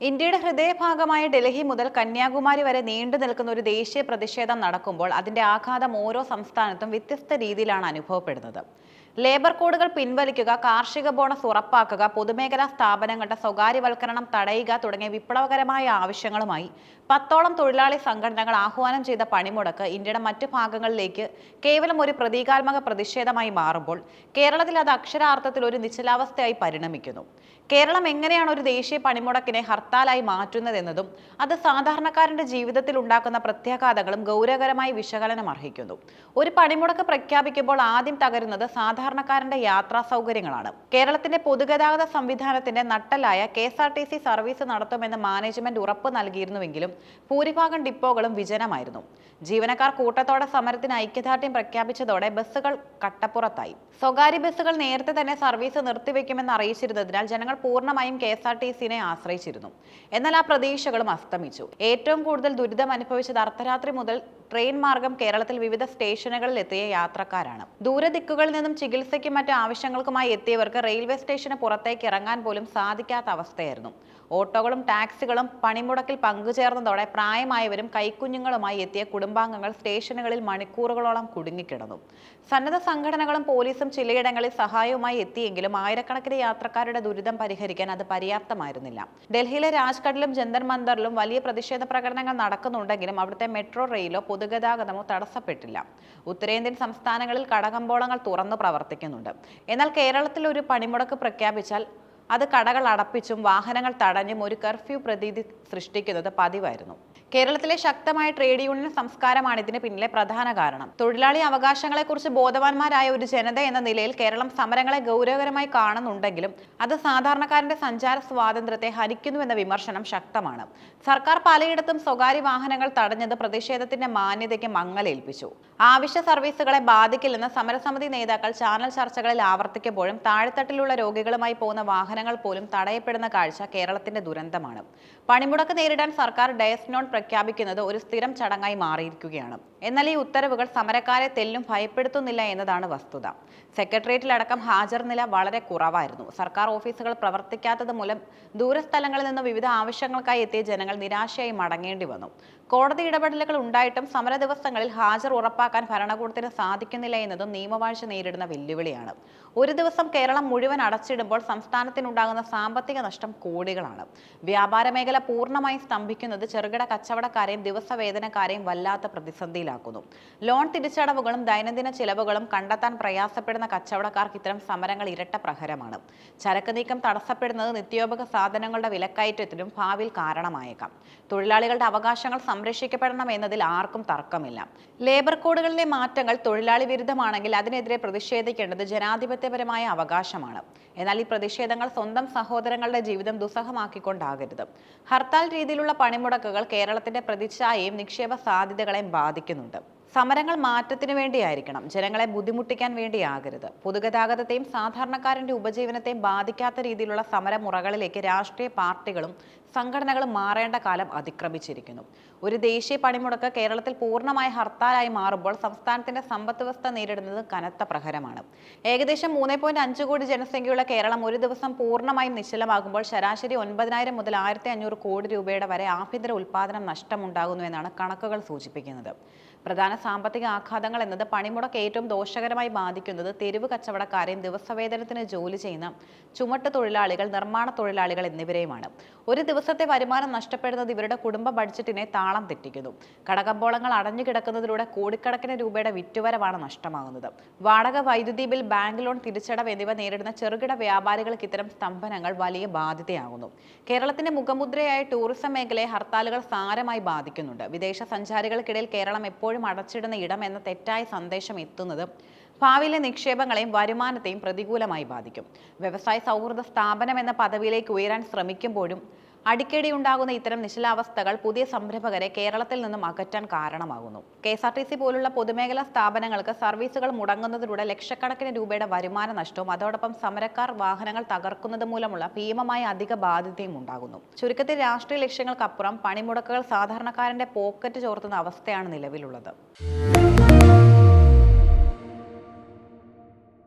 ഇന്ത്യയുടെ ഹൃദയഭാഗമായ ഡൽഹി മുതൽ കന്യാകുമാരി വരെ നീണ്ടു നിൽക്കുന്ന ഒരു ദേശീയ പ്രതിഷേധം നടക്കുമ്പോൾ അതിന്റെ ആഘാതം ഓരോ സംസ്ഥാനത്തും വ്യത്യസ്ത രീതിയിലാണ് അനുഭവപ്പെടുന്നത്. ലേബർ കോഡുകൾ പിൻവലിക്കുക കാർഷിക ബോണസ് ഉറപ്പാക്കുക പൊതുമേഖലാ സ്ഥാപനങ്ങളുടെ സ്വകാര്യവൽക്കരണം തടയുക തുടങ്ങിയ വിപ്ലവകരമായ ആവശ്യങ്ങളുമായി പത്തോളം തൊഴിലാളി സംഘടനകൾ ആഹ്വാനം ചെയ്ത പണിമുടക്ക് ഇന്ത്യയുടെ മറ്റു ഭാഗങ്ങളിലേക്ക് കേവലം ഒരു പ്രതീകാത്മക പ്രതിഷേധമായി മാറുമ്പോൾ കേരളത്തിൽ അത് അക്ഷരാർത്ഥത്തിൽ ഒരു നിശ്ചലാവസ്ഥയായി പരിണമിക്കുന്നു. കേരളം എങ്ങനെയാണ് ഒരു ദേശീയ പണിമുടക്കിനെ ഹർത്താലായി മാറ്റുന്നതെന്നതും അത് സാധാരണക്കാരന്റെ ജീവിതത്തിൽ ഉണ്ടാക്കുന്ന പ്രത്യാഘാതങ്ങളും ഗൗരവകരമായി വിശകലനം അർഹിക്കുന്നു. ഒരു പണിമുടക്ക് പ്രഖ്യാപിക്കുമ്പോൾ ആദ്യം തകരുന്നത് സാധാരണക്കാരന്റെ യാത്രാ സൗകര്യങ്ങളാണ്. കേരളത്തിന്റെ പൊതുഗതാഗത സംവിധാനത്തിന്റെ നട്ടലായ K S R T C service നടത്തുമെന്ന് മാനേജ്മെന്റ് ഉറപ്പ് നൽകിയിരുന്നുവെങ്കിലും ഭൂരിഭാഗം ഡിപ്പോകളും വിജനമായിരുന്നു. ജീവനക്കാർ കൂട്ടത്തോടെ സമരത്തിന് ഐക്യദാർഢ്യം പ്രഖ്യാപിച്ചതോടെ ബസ്സുകൾ കട്ടപ്പുറത്തായി. സ്വകാര്യ ബസ്സുകൾ നേരത്തെ തന്നെ സർവീസ് നിർത്തിവെക്കുമെന്ന് അറിയിച്ചിരുന്നതിനാൽ ജനങ്ങൾ പൂർണമായും കെ എസ് ആർ ടി സിനെ ആശ്രയിച്ചിരുന്നു. എന്നാൽ ആ പ്രതീക്ഷകളും അസ്തമിച്ചു. ഏറ്റവും കൂടുതൽ ദുരിതം അനുഭവിച്ചത് അർദ്ധരാത്രി മുതൽ ട്രെയിൻ മാർഗം കേരളത്തിൽ വിവിധ സ്റ്റേഷനുകളിൽ എത്തിയ യാത്രക്കാരാണ്. ദൂരദിക്കുകളിൽ നിന്നും ചികിത്സയ്ക്കും മറ്റ് ആവശ്യങ്ങൾക്കുമായി എത്തിയവർക്ക് റെയിൽവേ സ്റ്റേഷന് പുറത്തേക്ക് ഇറങ്ങാൻ പോലും സാധിക്കാത്ത അവസ്ഥയായിരുന്നു. ഓട്ടോകളും ടാക്സികളും പണിമുടക്കിൽ പങ്കുചേർന്നതോടെ പ്രായമായവരും കൈക്കുഞ്ഞുങ്ങളുമായി എത്തിയ കുടുംബാംഗങ്ങൾ സ്റ്റേഷനുകളിൽ മണിക്കൂറുകളോളം കുടുങ്ങിക്കിടന്നു. സന്നദ്ധ സംഘടനകളും പോലീസും ചിലയിടങ്ങളിൽ സഹായവുമായി എത്തിയെങ്കിലും ആയിരക്കണക്കിന് യാത്രക്കാരുടെ ദുരിതം പരിഹരിക്കാൻ അത് പര്യാപ്തമായിരുന്നില്ല. ഡൽഹിയിലെ രാജ്ഘട്ടിലും ജന്തർ മന്ദറിലും വലിയ പ്രതിഷേധ പ്രകടനങ്ങൾ നടക്കുന്നുണ്ടെങ്കിലും അവിടുത്തെ മെട്രോ റെയിലോ പൊതുഗതാഗതമോ തടസ്സപ്പെട്ടില്ല. ഉത്തരേന്ത്യൻ സംസ്ഥാനങ്ങളിൽ കടകമ്പോളങ്ങൾ തുറന്നു പ്രവർത്തിക്കുന്നുണ്ട്. എന്നാൽ കേരളത്തിൽ ഒരു പണിമുടക്ക് പ്രഖ്യാപിച്ചാൽ അത് കടകൾ അടപ്പിച്ചും വാഹനങ്ങൾ തടഞ്ഞും ഒരു കർഫ്യൂ പ്രതീതി സൃഷ്ടിക്കുന്നത് പതിവായിരുന്നു. കേരളത്തിലെ ശക്തമായ ട്രേഡ് യൂണിയൻ സംസ്കാരമാണ് ഇതിന് പിന്നിലെ പ്രധാന കാരണം. തൊഴിലാളി അവകാശങ്ങളെക്കുറിച്ച് ബോധവാന്മാരായ ഒരു ജനത എന്ന നിലയിൽ കേരളം സമരങ്ങളെ ഗൗരവകരമായി കാണുന്നുണ്ടെങ്കിലും അത് സാധാരണക്കാരന്റെ സഞ്ചാര സ്വാതന്ത്ര്യത്തെ ഹനിക്കുന്നുവെന്ന വിമർശനം ശക്തമാണ്. സർക്കാർ പലയിടത്തും സ്വകാര്യ വാഹനങ്ങൾ തടഞ്ഞത് പ്രതിഷേധത്തിന്റെ മാന്യതയ്ക്ക് മങ്ങലേൽപ്പിച്ചു. ആവശ്യ സർവീസുകളെ ബാധിക്കില്ലെന്ന് സമരസമിതി നേതാക്കൾ ചാനൽ ചർച്ചകളിൽ ആവർത്തിക്കുമ്പോഴും താഴെത്തട്ടിലുള്ള രോഗികളുമായി പോകുന്ന വാഹനങ്ങൾ പോലും തടയപ്പെടുന്ന കാഴ്ച കേരളത്തിന്റെ ദുരന്തമാണ്. പണിമുടക്ക് നേരിടാൻ സർക്കാർ ഡയസ് നോൺ പ്രഖ്യാപിക്കുന്നത് ഒരു സ്ഥിരം ചടങ്ങായി മാറിയിരിക്കുകയാണ്. എന്നാൽ ഈ ഉത്തരവുകൾ സമരക്കാരെ തെല്ലും ഭയപ്പെടുത്തുന്നില്ല എന്നതാണ് വസ്തുത. സെക്രട്ടേറിയറ്റിലടക്കം ഹാജർ നില വളരെ കുറവായിരുന്നു. സർക്കാർ ഓഫീസുകൾ പ്രവർത്തിക്കാത്തത് മൂലം ദൂരസ്ഥലങ്ങളിൽ നിന്ന് വിവിധ ആവശ്യങ്ങൾക്കായി എത്തിയ ജനങ്ങൾ നിരാശയായി മടങ്ങേണ്ടി വന്നു. കോടതി ഇടപെടലുകൾ ഉണ്ടായിട്ടും സമര ദിവസങ്ങളിൽ ഹാജർ ഉറപ്പാക്കാൻ ഭരണകൂടത്തിന് സാധിക്കുന്നില്ല എന്നതും നിയമവാഴ്ച നേരിടുന്ന വെല്ലുവിളിയാണ്. ഒരു ദിവസം കേരളം മുഴുവൻ അടച്ചിടുമ്പോൾ സംസ്ഥാനത്തിനുണ്ടാകുന്ന സാമ്പത്തിക നഷ്ടം കോടികളാണ്. വ്യാപാര മേഖല പൂർണമായും സ്തംഭിക്കുന്നത് ചെറുകിട കച്ചവടക്കാരെയും ദിവസവേതനക്കാരെയും വല്ലാത്ത പ്രതിസന്ധിയിലാക്കുന്നു. ലോൺ തിരിച്ചടവുകളും ദൈനംദിന ചിലവുകളും കണ്ടെത്താൻ പ്രയാസപ്പെടുന്ന കച്ചവടക്കാർക്ക് ഇത്തരം സമരങ്ങൾ ഇരട്ട പ്രഹരമാണ്. ചരക്ക് നീക്കം തടസ്സപ്പെടുന്നത് നിത്യോപക സാധനങ്ങളുടെ വിലക്കയറ്റത്തിനും ഭാവിയിൽ കാരണമായേക്കാം. തൊഴിലാളികളുടെ അവകാശങ്ങൾ സംരക്ഷിക്കപ്പെടണം എന്നതിൽ ആർക്കും തർക്കമില്ല. ലേബർ കോഡുകളിലെ മാറ്റങ്ങൾ തൊഴിലാളി വിരുദ്ധമാണെങ്കിൽ അതിനെതിരെ പ്രതിഷേധിക്കേണ്ടത് ജനാധിപത്യപരമായ അവകാശമാണ്. എന്നാൽ ഈ പ്രതിഷേധങ്ങൾ സ്വന്തം സഹോദരങ്ങളുടെ ജീവിതം ദുസ്സഹമാക്കിക്കൊണ്ടാകരുത്. ഹർത്താൽ രീതിയിലുള്ള പണിമുടക്കുകൾ കേരളത്തിന്റെ പ്രതിച്ഛായയും നിക്ഷേപ സാധ്യതകളെയും ബാധിക്കുന്നുണ്ട്. സമരങ്ങൾ മാറ്റത്തിന് വേണ്ടിയായിരിക്കണം. ജനങ്ങളെ ബുദ്ധിമുട്ടിക്കാൻ വേണ്ടിയാകരുത്. പൊതുഗതാഗതത്തെയും സാധാരണക്കാരന്റെ ഉപജീവനത്തെയും ബാധിക്കാത്ത രീതിയിലുള്ള സമരമുറകളിലേക്ക് രാഷ്ട്രീയ പാർട്ടികളും സംഘടനകളും മാറേണ്ട കാലം അതിക്രമിച്ചിരിക്കുന്നു. ഒരു ദേശീയ പണിമുടക്ക് കേരളത്തിൽ പൂർണമായ ഹർത്താലായി മാറുമ്പോൾ സംസ്ഥാനത്തിന്റെ സമ്പദ് വ്യവസ്ഥ നേരിടുന്നത് കനത്ത പ്രഹരമാണ്. ഏകദേശം മൂന്ന് പോയിന്റ് അഞ്ച് കോടി ജനസംഖ്യയുള്ള കേരളം ഒരു ദിവസം പൂർണമായും നിശ്ചലമാകുമ്പോൾ ശരാശരി ഒൻപതിനായിരം മുതൽ ആയിരത്തി അഞ്ഞൂറ് കോടി രൂപയുടെ വരെ ആഭ്യന്തര ഉൽപ്പാദനം നഷ്ടമുണ്ടാകുന്നു എന്നാണ് കണക്കുകൾ സൂചിപ്പിക്കുന്നത്. പ്രധാന സാമ്പത്തിക ആഘാതങ്ങൾ എന്നത് പണിമുടക്ക് ഏറ്റവും ദോഷകരമായി ബാധിക്കുന്നത് തെരുവ് കച്ചവടക്കാരെയും ദിവസവേതനത്തിന് ജോലി ചെയ്യുന്ന ചുമട്ട് തൊഴിലാളികൾ നിർമ്മാണ തൊഴിലാളികൾ എന്നിവരെയുമാണ്. ഒരു ദിവസത്തെ വരുമാനം നഷ്ടപ്പെടുന്നത് ഇവരുടെ കുടുംബ ബഡ്ജറ്റിനെ താളം തെറ്റിക്കുന്നു. കടകമ്പോളങ്ങൾ അടഞ്ഞു കിടക്കുന്നതിലൂടെ കോടിക്കണക്കിന് രൂപയുടെ വിറ്റുവരവാണ് നഷ്ടമാകുന്നത്. വാടക വൈദ്യുതി ബിൽ ബാങ്ക് ലോൺ തിരിച്ചടവ് എന്നിവ നേരിടുന്ന ചെറുകിട വ്യാപാരികൾക്ക് ഇത്തരം സ്തംഭനങ്ങൾ വലിയ ബാധ്യതയാകുന്നു. കേരളത്തിന്റെ മുഖമുദ്രയായ ടൂറിസം മേഖലയെ ഹർത്താലുകൾ സാരമായി ബാധിക്കുന്നുണ്ട്. വിദേശ സഞ്ചാരികൾക്കിടയിൽ കേരളം എപ്പോഴും അടച്ചിടുന്ന ഇടം എന്ന തെറ്റായ സന്ദേശം എത്തുന്നത് ഭാവിയിലെ നിക്ഷേപങ്ങളെയും വരുമാനത്തെയും പ്രതികൂലമായി ബാധിക്കും. വ്യവസായ സൗഹൃദ സ്ഥാപനം എന്ന പദവിയിലേക്ക് ഉയരാൻ ശ്രമിക്കുമ്പോഴും അടിക്കടി ഉണ്ടാകുന്ന ഇത്തരം നിശ്ചലാവസ്ഥകൾ പുതിയ സംരംഭകരെ കേരളത്തിൽ നിന്നും അകറ്റാൻ കാരണമാകുന്നു. K S R T C പോലുള്ള പൊതുമേഖലാ സ്ഥാപനങ്ങൾക്ക് സർവീസുകൾ മുടങ്ങുന്നതിലൂടെ ലക്ഷക്കണക്കിന് രൂപയുടെ വരുമാന നഷ്ടവും അതോടൊപ്പം സമരക്കാർ വാഹനങ്ങൾ തകർക്കുന്നത് മൂലമുള്ള ഭീമമായ അധിക ബാധ്യതയും ഉണ്ടാകുന്നു. ചുരുക്കത്തിൽ രാഷ്ട്രീയ ലക്ഷ്യങ്ങൾക്കപ്പുറം പണിമുടക്കുകൾ സാധാരണക്കാരന്റെ പോക്കറ്റ് ചോർത്തുന്ന അവസ്ഥയാണ് നിലവിലുള്ളത്.